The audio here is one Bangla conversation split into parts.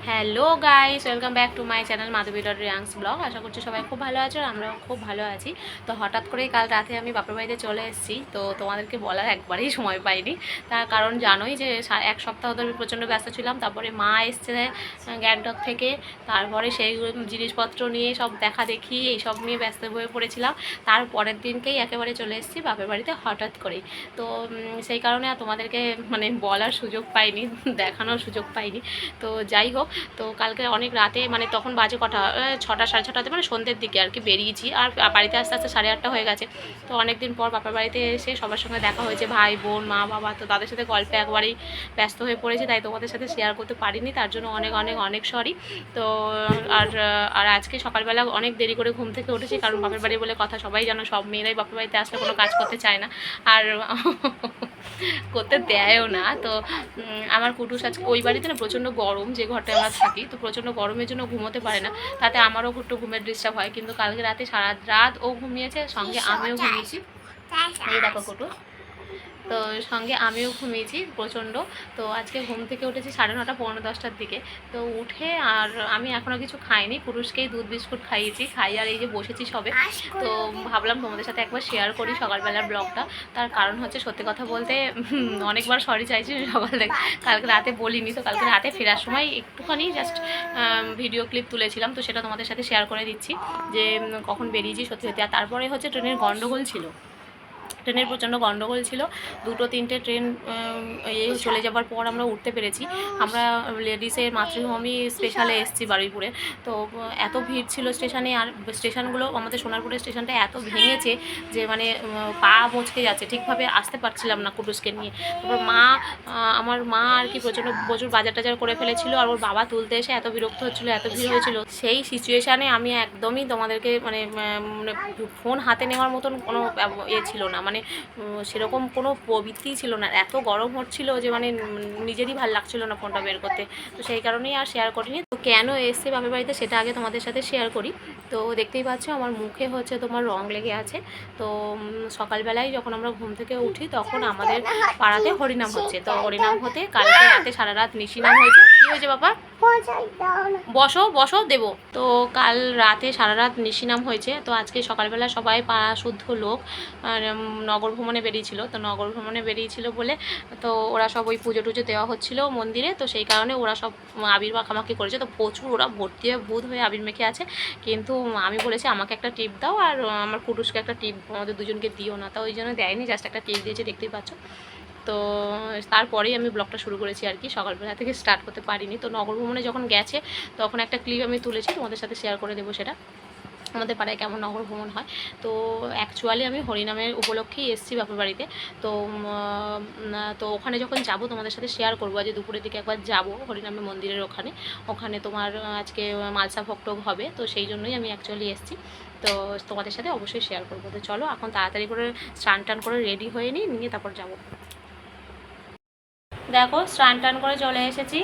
Hello guys welcome back to my channel Madhabi dot Riangs vlog আশা করছি সবাই খুব ভালো আছো আমরাও খুব ভালো আছি। তো হঠাৎ করেই কাল রাতে আমি বাপের বাড়িতে চলে এসেছি। তো তোমাদেরকে বলার একবারেই সময় পাইনি। তার কারণ জানোই যে এক সপ্তাহ ধরে প্রচণ্ড ব্যস্ত ছিলাম। তারপরে মা এসছে গ্যাংটক থেকে। তারপরে সেই জিনিসপত্র নিয়ে সব দেখা দেখি, এইসব নিয়ে ব্যস্ত হয়ে পড়েছিলাম। তার পরের দিনকেই একেবারে চলে এসেছি বাপের বাড়িতে হঠাৎ করেই। তো সেই কারণে তোমাদেরকে মানে বলার সুযোগ পাইনি, দেখানোর সুযোগ পাইনি। তো যাই হোক তো কালকে অনেক রাতে মানে তখন বাজে কটা ছটা, সাড়ে ছটাতে মানে সন্ধ্যের দিকে আর কি বেরিয়েছি। আর বাড়িতে আস্তে আস্তে সাড়ে আটটা হয়ে গেছে। তো অনেক দিন পর বাবার বাড়িতে এসে সবার সঙ্গে দেখা হয়েছে, ভাই, বোন, মা, বাবা। তো তাদের সাথে গল্পে একবারেই ব্যস্ত হয়ে পড়েছে, তাই তোমাদের সাথে শেয়ার করতে পারিনি। তার জন্য অনেক অনেক অনেক সরি তো, আর আর আজকে সকালবেলা অনেক দেরি করে ঘুম থেকে উঠেছি, কারণ বাপের বাড়ি বলে কথা সবাই জানো, সব মেয়েরাই বাপের বাড়িতে আসলে কোনো কাজ করতে চায় না। আর করতে দেয়ও না। তো আমার কুটুস আজকে ওই বাড়িতে না প্রচণ্ড গরম যে ঘরটা আমরা থাকি তো প্রচণ্ড গরমের জন্য ঘুমোতে পারে না। তাতে আমারও একটু ঘুমের ডিস্টার্ব হয়। কিন্তু কালকে রাতে সারা রাত ও ঘুমিয়েছে সঙ্গে আমিও ঘুমিয়েছি। এই দেখো কুটু তো সঙ্গে আমিও ঘুমিয়েছি প্রচণ্ড। তো আজকে ঘুম থেকে উঠেছি সাড়ে নটা পনেরো দশটার দিকে। তো উঠে আর আমি এখনও কিছু খাইনি, পুরুষকেই দুধ, বিস্কুট খাইয়েছি, খাই আর এই যে বসেছি সবে। তো ভাবলাম তোমাদের সাথে একবার শেয়ার করি সকালবেলার ব্লগটা তার কারণ হচ্ছে সত্যি কথা বলতে অনেকবার সরি চাইছি সকাল। থেকে কালকে রাতে বলিনি, তো কালকে রাতে ফেরার সময় একটুখানি জাস্ট ভিডিও ক্লিপ তুলেছিলাম। তো সেটা তোমাদের সাথে শেয়ার করে দিচ্ছি যে কখন বেরিয়েছি সত্যি সত্যি। আর তারপরে হচ্ছে ট্রেনের গণ্ডগোল ছিল। ট্রেনের প্রচণ্ড গণ্ডগোল ছিল। দুটো তিনটে ট্রেন এ চলে যাবার পর আমরা উঠতে পেরেছি। আমরা লেডিসের মাতৃভূমি স্পেশালে এসেছি বারুইপুরে। তো এত ভিড় ছিল স্টেশনে আর স্টেশনগুলো আমাদের সোনারপুরের স্টেশনটা এত ভেঙেছে যে মানে পা মুচকে যাচ্ছে। ঠিকভাবে আসতে পারছিলাম না কুটুসকে নিয়ে। তারপর মা আমার মা আর কি প্রচণ্ড প্রচুর বাজার টাজার করে ফেলেছিল আর ওর বাবা তুলতে এসে এত বিরক্ত হচ্ছিল এত ভিড় হয়েছিল। সেই সিচুয়েশানে আমি একদমই তোমাদেরকে মানে মানে ফোন হাতে নেওয়ার মতন কোনো ইয়ে ছিল না। মানে উম, সেরকম কোনো প্রবৃত্তিই ছিল না। এত গরম হচ্ছিল যে মানে নিজেরই ভালো লাগছিল না ফোনটা বের করতে। তো সেই কারণেই আর শেয়ার করিনি। তো কেন এসছে বাপের বাড়িতে সেটা আগে তোমাদের সাথে শেয়ার করি। তো দেখতেই পাচ্ছ আমার মুখে হচ্ছে তোমার রং লেগে আছে। তো সকালবেলায় যখন আমরা ঘুম থেকে উঠি তখন আমাদের পাড়াতে হরিনাম হচ্ছে। তো হরিনাম হতে কালকে রাতে সারা রাত নিশিনাম হয়েছে। কী হয়েছে বাবা? বসো বসো, দেবো। তো কাল রাতে, সারা রাত নিশিনাম হয়েছে। তো আজকে সকালবেলা সবাই পাড়া শুদ্ধ লোক নগর ভ্রমণে বেরিয়েছিল। তো নগর ভ্রমণে বেরিয়েছিল বলে, তো ওরা সব ওই পুজো টুজো দেওয়া হচ্ছিল মন্দিরে। তো সেই কারণে ওরা সব আবির মাখামাখি করেছে। তো প্রচুর ওরা ভর্তি হয়ে, ভূত হয়ে আবির মেখে আছে। কিন্তু আমি বলেছি, আমাকে একটা টিপ দাও। আর, আমার কুটুসকে একটা টিপ, আমাদের দুজনকে দিও না। তো ওই জন্য দেয়নি জাস্ট একটা টিপ দিয়েছে, দেখতেই পাচ্ছ। তো তারপরেই আমি ব্লগটা শুরু করেছি আর কি, সকালবেলা থেকে স্টার্ট করতে পারিনি। তো নগর ভ্রমণে যখন গেছে, তখন একটা ক্লিপ আমি তুলেছি, তোমাদের সাথে শেয়ার করে দেবো সেটা। আমাদের পাড়ায় কেমন নগর ভ্রমণ হয়। তো অ্যাকচুয়ালি আমি হরিনামের উপলক্ষেই এসেছি বাপের বাড়িতে। তো তো ওখানে যখন যাব, তোমাদের সাথে শেয়ার করব। যে দুপুরের দিকে একবার যাব হরিনামের মন্দিরের ওখানে। ওখানে তোমার আজকে মালসা ভক্তক হবে। তো সেই জন্যই আমি অ্যাকচুয়ালি এসেছি। তো তোমাদের সাথে অবশ্যই শেয়ার করব। তো চলো, এখন তাড়াতাড়ি করে স্নান টান করে রেডি হয়ে নিই, নিয়ে তারপর যাব। দেখো, স্নান টান করে চলে এসেছি।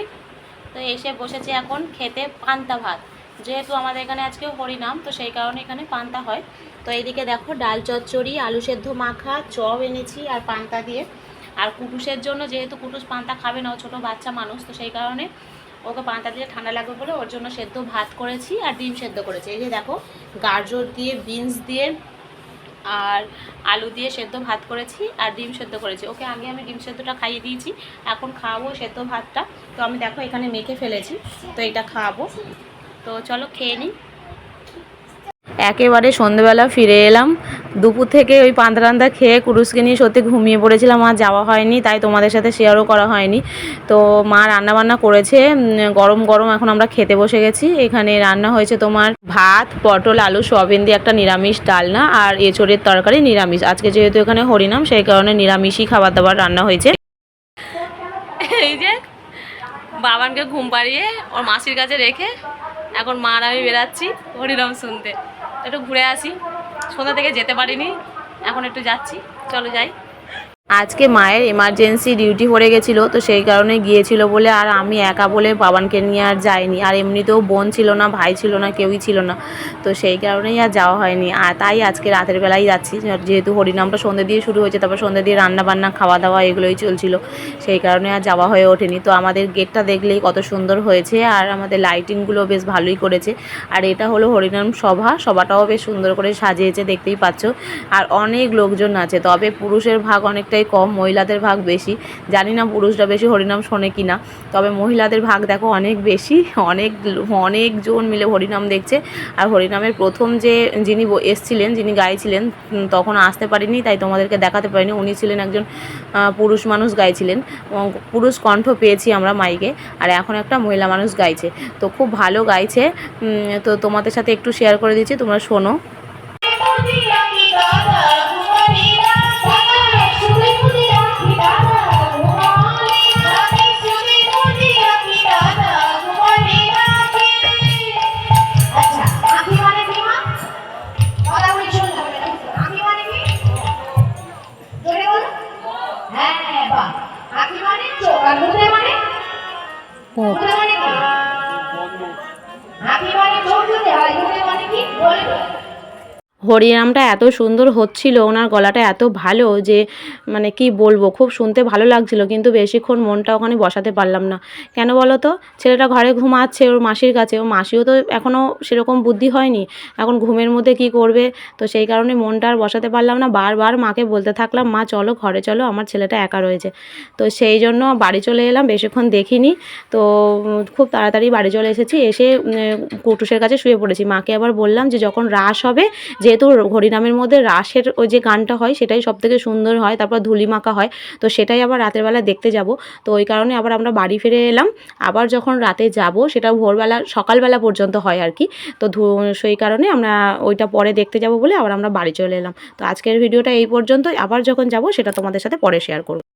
তো এসে বসেছি এখন খেতে পান্তা ভাত। যেহেতু আমাদের এখানে আজকে হরিনাম, তো সেই কারণে এখানে পান্তা হয়। তো এইদিকে দেখো, ডাল চচ্চড়ি, আলু সেদ্ধ মাখা, চপ এনেছি আর পান্তা দিয়ে। আর কুটুসের জন্য যেহেতু কুটুস পান্তা খাবে না, ও ছোটো বাচ্চা মানুষ, তো সেই কারণে ওকে পান্তা দিয়ে ঠান্ডা লাগবে বলে ওর জন্য সেদ্ধ ভাত করেছি আর ডিম সেদ্ধ করেছি। এই যে দেখো, গাজর দিয়ে, বিনস দিয়ে আর আলু দিয়ে সেদ্ধ ভাত করেছি আর ডিম সেদ্ধ করেছি। ওকে, আগে আমি ডিম সেদ্ধটা খাইয়ে দিয়েছি, এখন খাওয়াবো সেদ্ধ ভাতটা। তো আমি দেখো এখানে মেখে ফেলেছি, তো এটা খাওয়াবো। তো চলো খেয়ে নিই। একেবারে সন্ধেবেলা ফিরে এলাম। দুপুর থেকে ওই পান্তারান্দা খেয়ে কুরুসকে নিয়ে সত্যি ঘুমিয়ে পড়েছিলাম, আর যাওয়া হয়নি, তাই তোমাদের সাথে শেয়ারও করা হয়নি। তো মা রান্না বান্না করেছে গরম গরম এখন আমরা খেতে বসে গেছি। এখানে রান্না হয়েছে তোমার ভাত, পটল, আলু, সোয়াবিন দিয়ে একটা নিরামিষ ডালনা আর এঁচড়ের তরকারি নিরামিষ। আজকে যেহেতু এখানে হরিনাম, সেই কারণে নিরামিষই খাবার দাবার রান্না হয়েছে। এই যে, বাবানকে ঘুম পাড়িয়ে ওর মাসির কাছে রেখে এখন মা আর আমি বেরাচ্ছি হরিনাম শুনতে। একটু ঘুরে আসি। সন্ধ্যা থেকে যেতে পারিনি। এখন একটু যাচ্ছি। চলো যাই। আজকে মায়ের এমার্জেন্সি ডিউটি পড়ে গেছিল, তো সেই কারণে গিয়েছিল বলে আর আমি একা বলে বাবানকে নিয়ে আর যাইনি। আর এমনিতেও বোন ছিল না, ভাই ছিল না, কেউই ছিল না। তো সেই কারণেই আর যাওয়া হয়নি। আর তাই আজকে রাতের বেলায় যাচ্ছি। যেহেতু হরিনামটা সন্ধ্যে দিয়ে শুরু হয়েছে, তারপর সন্ধ্যে দিয়ে রান্না বান্না খাওয়া দাওয়া এগুলোই চলছিল। সেই কারণে আর যাওয়া হয়ে ওঠেনি। তো আমাদের গেটটা দেখলেই কত সুন্দর হয়েছে আর আমাদের লাইটিংগুলো বেশ ভালোই করেছে। আর এটা হলো হরিনাম সভা। সভাটাও বেশ সুন্দর করে সাজিয়েছে, দেখতেই পাচ্ছ। আর অনেক লোকজন আছে, তবে পুরুষের ভাগ অনেকটাই কম, মহিলাদের ভাগ বেশি। জানি না পুরুষরা বেশি, হরিনাম শোনে কি না তবে মহিলাদের ভাগ দেখো অনেক বেশি, অনেক, অনেকজন মিলে হরিনাম দেখছে। আর হরিনামের প্রথম যে যিনি এসছিলেন, যিনি গাইছিলেন তখন আসতে পারিনি, তাই তোমাদেরকে দেখাতে পারিনি। উনি ছিলেন একজন পুরুষ মানুষ গাইছিলেন। পুরুষ কণ্ঠ পেয়েছি আমরা মাইকে, আর এখন একটা মহিলা মানুষ গাইছে। তো খুব ভালো গাইছে। তো তোমাদের সাথে একটু শেয়ার করে দিচ্ছি, তোমরা শোনো। মুখে হরিনামটা এত সুন্দর হচ্ছিল, ওনার গলাটা এত ভালো যে মানে কি বলব, খুব শুনতে ভালো লাগছিল, কিন্তু বেশিক্ষণ মনটা ওখানে বসাতে পারলাম না। কেন বলো তো ছেলেটা ঘরে ঘুমাচ্ছে, ওর মাসির কাছে, ওর মাসিও তো এখনও সেরকম বুদ্ধি হয়নি, এখন ঘুমের মধ্যে কি করবে? তো সেই কারণে মনটা আর বসাতে পারলাম না, বারবার মাকে বলতে থাকলাম, মা, চলো ঘরে চলো, আমার ছেলেটা একা রয়েছে। তো সেই জন্য বাড়ি চলে এলাম, বেশিক্ষণ দেখিনি, তো খুব তাড়াতাড়ি বাড়ি চলে এসেছি, এসে কুটুসের কাছে শুয়ে পড়েছি। মাকে আবার বললাম যে, যখন রাস হবে যেহেতু হরিনামের মধ্যে রাসের ওই যে গানটা হয়, সেটাই সব থেকে সুন্দর হয়, তারপর ধুলি মাখা হয়, তো সেটাই আবার রাতের বেলা দেখতে যাব। তো ওই কারণে আবার আমরা বাড়ি ফিরে এলাম। আবার যখন রাতে যাব, সেটা ভোরবেলা, সকালবেলা পর্যন্ত হয় আর কি। তো সেই কারণে আমরা ওইটা পরে দেখতে যাব বলে আবার আমরা বাড়ি চলে এলাম। তো আজকের ভিডিওটা এই পর্যন্ত আবার যখন যাব, সেটা তোমাদের সাথে পরে শেয়ার করব।